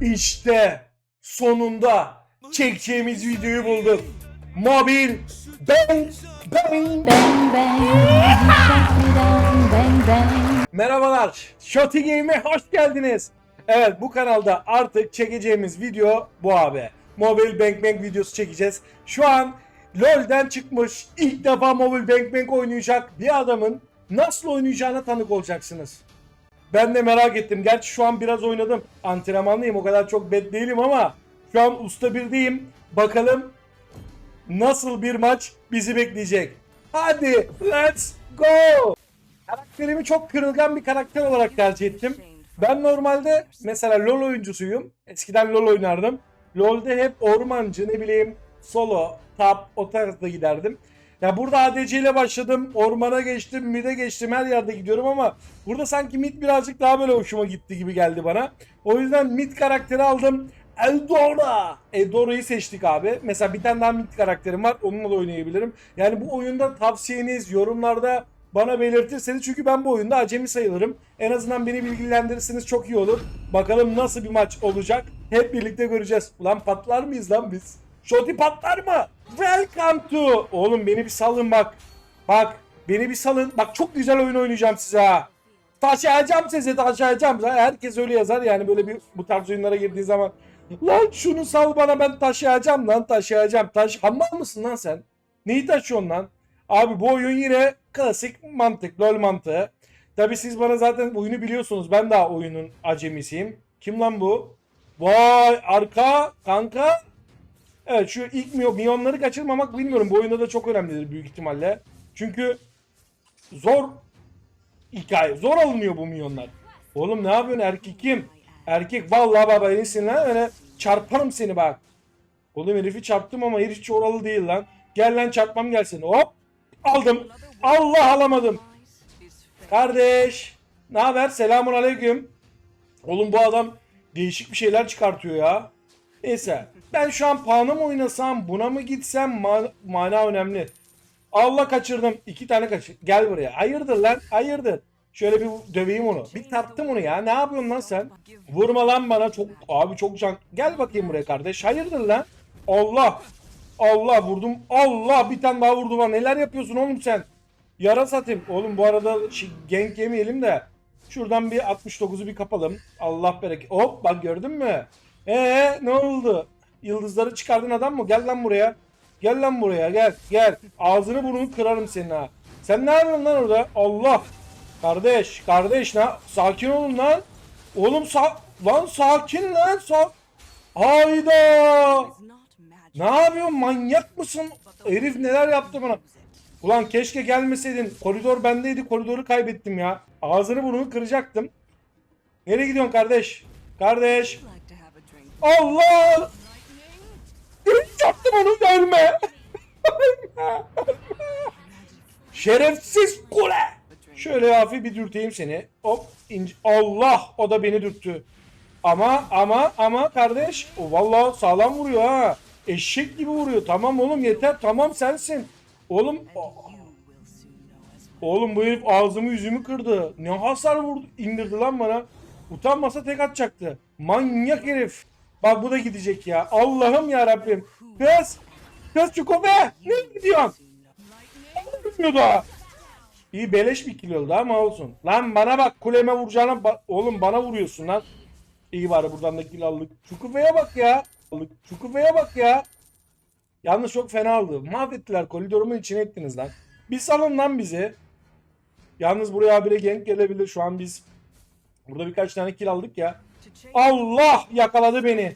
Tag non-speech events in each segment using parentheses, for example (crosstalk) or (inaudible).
İşte sonunda çekeceğimiz videoyu bulduk. Mobil Bang Bang. Bang bang, bang bang. Merhabalar. Shotty Game'e hoş geldiniz. Evet bu kanalda artık çekeceğimiz video bu abi. Mobil Bang Bang videosu çekeceğiz. Şu an LoL'den çıkmış ilk defa Mobil Bang Bang oynayacak bir adamın nasıl oynayacağına tanık olacaksınız. Ben de merak ettim. Gerçi şu an biraz oynadım. Antrenmanlıyım. O kadar çok bad değilim ama şu an usta birdeyim. Bakalım nasıl bir maç bizi bekleyecek. Hadi let's go. Karakterimi çok kırılgan bir karakter olarak tercih ettim. Ben normalde mesela LoL oyuncusuyum. Eskiden LoL oynardım. LoL'de hep ormancı ne bileyim solo, top o tarzda giderdim. Ya burada ADC ile başladım. Ormana geçtim, mid'e geçtim. Her yerde gidiyorum ama burada sanki mid birazcık daha böyle hoşuma gitti gibi geldi bana. O yüzden mid karakteri aldım. Eldora. Eldora'yı seçtik abi. Mesela bir tane daha mid karakterim var. Onunla da oynayabilirim. Yani bu oyunda tavsiyeniz yorumlarda bana belirtirseniz çünkü ben bu oyunda acemi sayılırım. En azından beni bilgilendirirseniz çok iyi olur. Bakalım nasıl bir maç olacak. Hep birlikte göreceğiz. Ulan patlar mıyız lan biz? Shotty patlar mı? Welcome to. Oğlum beni bir salın bak. Bak beni bir salın. Bak çok güzel oyun oynayacağım size ha. Taşıyacağım sizi taşıyacağım. Herkes öyle yazar yani böyle bir bu tarz oyunlara girdiği zaman. Lan şunu sal bana ben taşıyacağım lan taşıyacağım. Taş Hammal mısın lan sen? Neyi taşıyorsun lan? Abi bu oyun yine klasik mantık, lol mantığı. Tabi siz bana zaten oyunu biliyorsunuz. Ben daha oyunun acemisiyim. Kim lan bu? Vay arka kanka. Evet şu ilk miyo- milyonları kaçırmamak bilmiyorum. Bu oyunda da çok önemlidir büyük ihtimalle. Çünkü zor hikaye. Zor alınıyor bu milyonlar. Oğlum ne yapıyorsun erkek kim? Erkek vallahi baba iyisin lan öyle çarparım seni bak. Oğlum herifi çarptım ama herif hiç oralı değil lan. Gel lan çarpmam gelsin. Hop aldım. Allah alamadım. Kardeş ne haber? Selamun aleyküm. Oğlum bu adam değişik bir şeyler çıkartıyor ya. Neyse ben şu an pahalı mı oynasam buna mı gitsem Ma- mana önemli. Allah kaçırdım. iki tane kaçır. Gel buraya. Hayırdır lan? Hayırdır. Şöyle bir döveyim onu. Bir tarttım onu ya. Ne yapıyorsun lan sen? Vurma lan bana. Çok abi çok can. Gel bakayım buraya kardeş. Hayırdır lan? Allah. Allah vurdum. Allah bir tane daha vurdu bana. Neler yapıyorsun oğlum sen? Yara satayım. Oğlum bu arada gank yemeyelim de. Şuradan bir 69'u bir kapalım. Allah bereket. Hop bak gördün mü? Ee ne oldu? Yıldızları çıkardın adam mı? Gel lan buraya. Gel lan buraya gel gel. Ağzını burnunu kırarım senin ha. Sen ne yapıyorsun lan orada? Allah. Kardeş kardeş ne? Sakin olun lan. Oğlum sa lan sakin lan. Sa Hayda. Ne yapıyorsun manyak mısın? Herif neler yaptı bana? Ulan keşke gelmeseydin. Koridor bendeydi. Koridoru kaybettim ya. Ağzını burnunu kıracaktım. Nereye gidiyorsun kardeş? Kardeş. Allah! Çarptım onu ölme. Şerefsiz kule. Şöyle hafif bir dürteyim seni. Hop. ince- Allah o da beni dürttü. Ama ama ama kardeş o vallahi sağlam vuruyor ha. Eşek gibi vuruyor. Tamam oğlum yeter. Tamam sensin. Oğlum Oğlum bu herif ağzımı yüzümü kırdı. Ne hasar vurdu indirdi lan bana. Utanmasa tek atacaktı. Manyak herif. Bak bu da gidecek ya. Allah'ım ya Rabbim. Kız. Kız Çukobe. Ne gidiyorsun? Gitmiyor daha. İyi beleş bir kilo oldu ama olsun. Lan bana bak kuleme vuracağına ba- oğlum bana vuruyorsun lan. İyi bari buradan da kill aldık. Çukufe'ye bak ya. Aldık. Çukufe'ye bak ya. Yalnız çok fena oldu. Mahvettiler koridorumun içine ettiniz lan. Bir salın lan bizi. Yalnız buraya habire gank gelebilir. Şu an biz burada birkaç tane kill aldık ya. Allah yakaladı beni.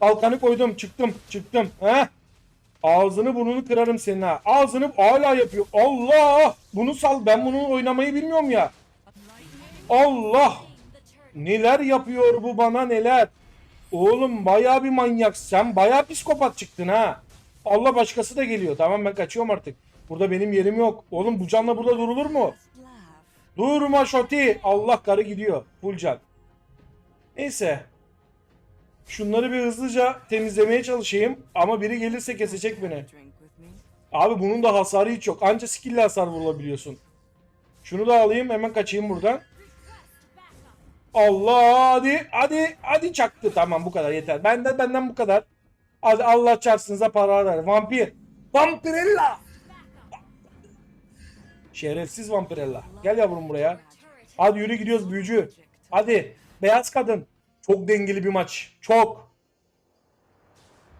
Kalkanı koydum çıktım çıktım. He? Ağzını burnunu kırarım senin ha. Ağzını hala yapıyor. Allah! Bunu sal. Ben bunu oynamayı bilmiyorum ya. Allah! Neler yapıyor bu bana neler? Oğlum bayağı bir manyak. Sen bayağı psikopat çıktın ha. Allah başkası da geliyor. Tamam ben kaçıyorum artık. Burada benim yerim yok. Oğlum bu canla burada durulur mu? Durma Şoti. Allah karı gidiyor. Full can. Neyse. Şunları bir hızlıca temizlemeye çalışayım. Ama biri gelirse kesecek beni. Abi bunun da hasarı hiç yok. Anca skill'le hasar vurulabiliyorsun. Şunu da alayım hemen kaçayım buradan. Allah hadi hadi hadi çaktı. Tamam bu kadar yeter. Benden benden bu kadar. Hadi Allah çarpsınıza para ver. Vampir. Vampirella. Şerefsiz vampirella. Gel yavrum buraya. Hadi yürü gidiyoruz büyücü. Hadi. Beyaz kadın. Çok dengeli bir maç. Çok.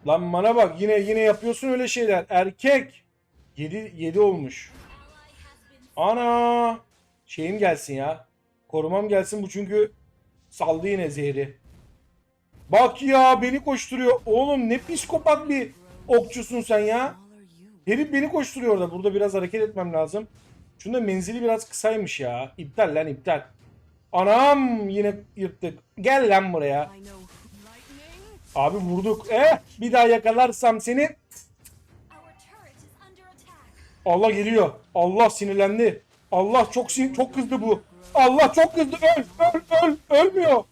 Lan bana bak yine yine yapıyorsun öyle şeyler. Erkek. 7 7 olmuş. Ana. Şeyim gelsin ya. Korumam gelsin bu çünkü saldı yine zehri. Bak ya beni koşturuyor. Oğlum ne psikopat bir okçusun sen ya. Herif beni koşturuyor orada. Burada biraz hareket etmem lazım. Şunda menzili biraz kısaymış ya. İptal lan iptal. Anam yine yırttık. Gel lan buraya. Abi vurduk. Eh bir daha yakalarsam seni. Allah geliyor. Allah sinirlendi. Allah çok sin çok kızdı bu. Allah çok kızdı. Öl öl öl ölmüyor.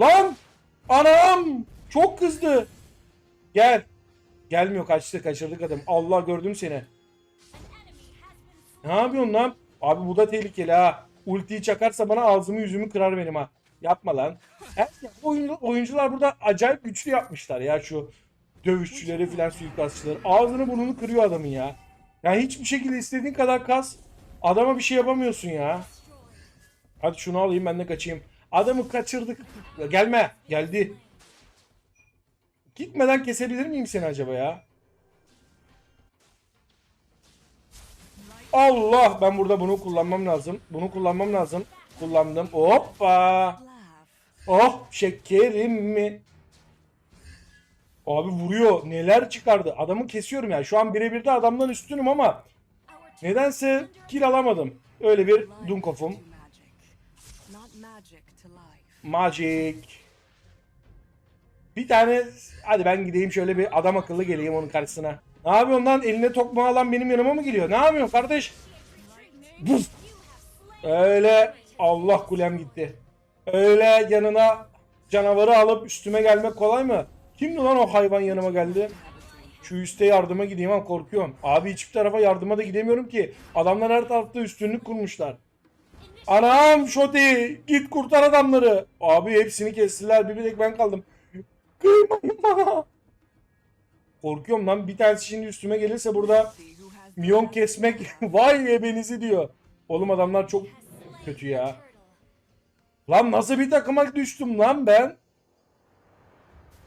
Lan anam çok kızdı. Gel. Gelmiyor kaçtı kaçırdık adam. Allah gördüm seni. Ne yapıyorsun lan? Abi bu da tehlikeli ha. Ultiyi çakarsa bana ağzımı yüzümü kırar benim ha. Yapma lan. Her, oyun, oyuncular burada acayip güçlü yapmışlar ya şu dövüşçüleri filan suikastçıları. Ağzını burnunu kırıyor adamın ya. Yani hiçbir şekilde istediğin kadar kas. Adama bir şey yapamıyorsun ya. Hadi şunu alayım ben de kaçayım. Adamı kaçırdık. Gelme. Geldi. Gitmeden kesebilir miyim seni acaba ya? Allah ben burada bunu kullanmam lazım. Bunu kullanmam lazım. Kullandım. Hoppa. Oh şekerim mi? Abi vuruyor. Neler çıkardı. Adamı kesiyorum yani. Şu an birebir de adamdan üstünüm ama nedense kill alamadım. Öyle bir Dunkov'um. Magic. Bir tane hadi ben gideyim şöyle bir adam akıllı geleyim onun karşısına. Ne yapıyorsun lan? Eline tokmağı alan benim yanıma mı geliyor? Ne yapıyorsun kardeş? Buz. Öyle Allah kulem gitti. Öyle yanına canavarı alıp üstüme gelmek kolay mı? Kimdi lan o hayvan yanıma geldi? Şu üste yardıma gideyim ama korkuyorum. Abi hiçbir tarafa yardıma da gidemiyorum ki. Adamlar her tarafta üstünlük kurmuşlar. Anam Şoti git kurtar adamları. Abi hepsini kestiler bir tek ben kaldım. Kıymayın bana. Korkuyorum lan bir tanesi şimdi üstüme gelirse burada milyon kesmek (laughs) vay ebenizi diyor. Oğlum adamlar çok kötü ya. Lan nasıl bir takıma düştüm lan ben?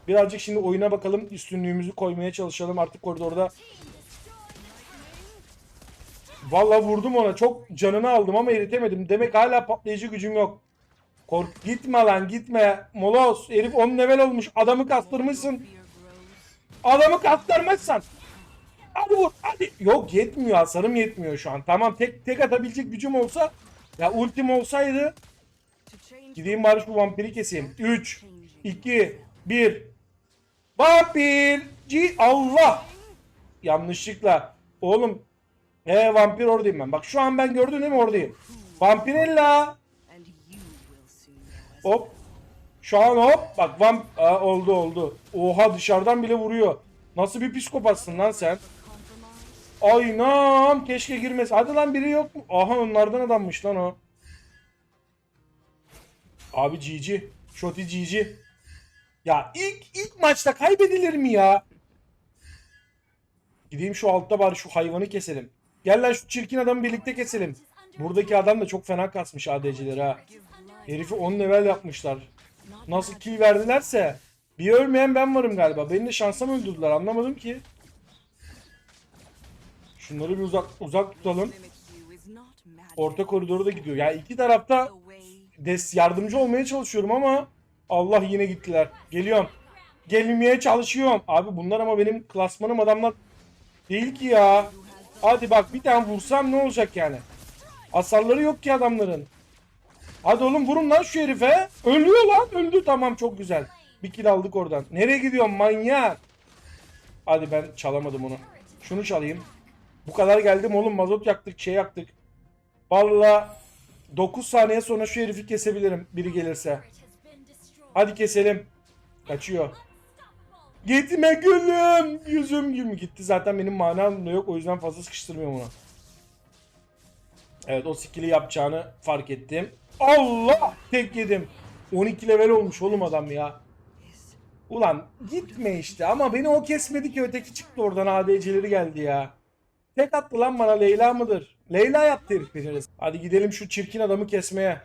Birazcık şimdi oyuna bakalım. Üstünlüğümüzü koymaya çalışalım artık koridorda. Valla vurdum ona. Çok canını aldım ama eritemedim. Demek hala patlayıcı gücüm yok. Kork gitme lan gitme. Molos herif 10 level olmuş. Adamı kastırmışsın. Adamı kastırmışsın. Hadi vur hadi. Yok yetmiyor hasarım yetmiyor şu an. Tamam tek tek atabilecek gücüm olsa ya ultim olsaydı gideyim bari şu vampiri keseyim. 3 2 1 Vampir! Ci Allah! Yanlışlıkla. Oğlum. He vampir oradayım ben. Bak şu an ben gördün değil mi oradayım. Vampirella. Hop. Şu an hop. Bak vamp... Aa, oldu oldu. Oha dışarıdan bile vuruyor. Nasıl bir psikopatsın lan sen? Aynam. Keşke girmesi. Hadi lan biri yok mu? Aha onlardan adammış lan o. Abi GG. Shoti GG. Ya ilk ilk maçta kaybedilir mi ya? Gideyim şu altta bari şu hayvanı keselim. Gel lan şu çirkin adamı birlikte keselim. Buradaki adam da çok fena kasmış ADC'leri ha. Herifi 10 level yapmışlar. Nasıl kill verdilerse. Bir ölmeyen ben varım galiba. Beni de şansa mı öldürdüler anlamadım ki. Şunları bir uzak uzak tutalım. Orta koridoru da gidiyor. Ya iki tarafta des yardımcı olmaya çalışıyorum ama Allah yine gittiler. Geliyorum. Gelmeye çalışıyorum. Abi bunlar ama benim klasmanım adamlar değil ki ya. Hadi bak bir tane vursam ne olacak yani? Hasarları yok ki adamların. Hadi oğlum vurun lan şu herife. Ölüyor lan. Öldü tamam çok güzel. Bir kill aldık oradan. Nereye gidiyorsun manyak? Hadi ben çalamadım onu. Şunu çalayım. Bu kadar geldim oğlum mazot yaktık şey yaktık. Valla 9 saniye sonra şu herifi kesebilirim biri gelirse. Hadi keselim. Kaçıyor. Gitme gülüm. Yüzüm gülüm gitti. Zaten benim manam da yok. O yüzden fazla sıkıştırmıyorum onu. Evet o skill'i yapacağını fark ettim. Allah tek yedim. 12 level olmuş oğlum adam ya. Ulan gitme işte ama beni o kesmedi ki öteki çıktı oradan ADC'leri geldi ya. Tek attı lan bana Leyla mıdır? Leyla yaptı herif beceriz. Hadi gidelim şu çirkin adamı kesmeye.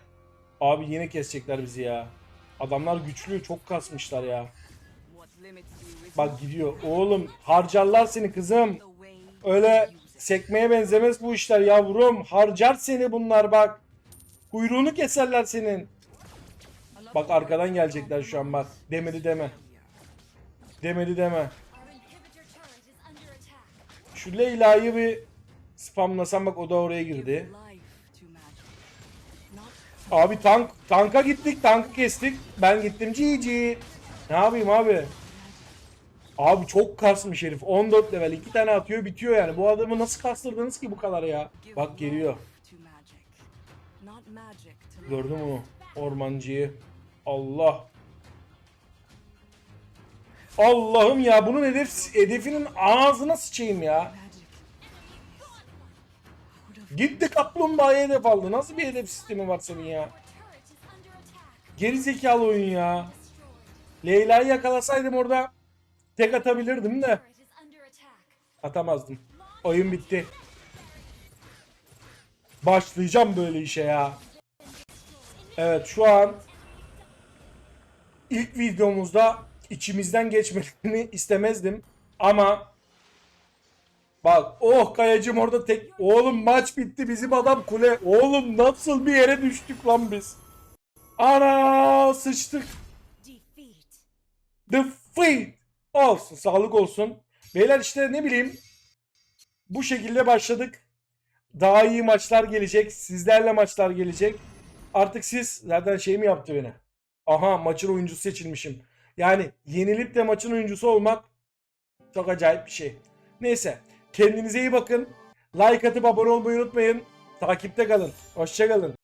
Abi yine kesecekler bizi ya. Adamlar güçlü çok kasmışlar ya. Bak gidiyor. Oğlum harcarlar seni kızım. Öyle sekmeye benzemez bu işler yavrum. Harcar seni bunlar bak. Kuyruğunu keserler senin. Bak arkadan gelecekler şu an bak. Demedi deme. Demedi deme. Şu Leyla'yı bir spamlasam bak o da oraya girdi. Abi tank tanka gittik, tankı kestik. Ben gittim GG. Ne yapayım abi? Abi çok kasmış herif. 14 level 2 tane atıyor bitiyor yani. Bu adamı nasıl kastırdınız ki bu kadar ya? Bak geliyor. Gördüm onu. Ormancıyı. Allah. Allah'ım ya bunun hedef hedefinin ağzına sıçayım ya. Gitti kaplumbağaya hedef aldı. Nasıl bir hedef sistemi var senin ya? Geri oyun ya. Leyla'yı yakalasaydım orada tek atabilirdim de atamazdım. Oyun bitti. Başlayacağım böyle işe ya. Evet şu an ilk videomuzda içimizden geçmelerini (laughs) istemezdim. Ama bak oh kayacım orada tek oğlum maç bitti bizim adam kule oğlum nasıl bir yere düştük lan biz. Ana sıçtık. Defeat. Olsun sağlık olsun. Beyler işte ne bileyim bu şekilde başladık. Daha iyi maçlar gelecek. Sizlerle maçlar gelecek. Artık siz zaten şey mi yaptı beni? Aha maçın oyuncusu seçilmişim. Yani yenilip de maçın oyuncusu olmak çok acayip bir şey. Neyse kendinize iyi bakın. Like atıp abone olmayı unutmayın. Takipte kalın. Hoşçakalın.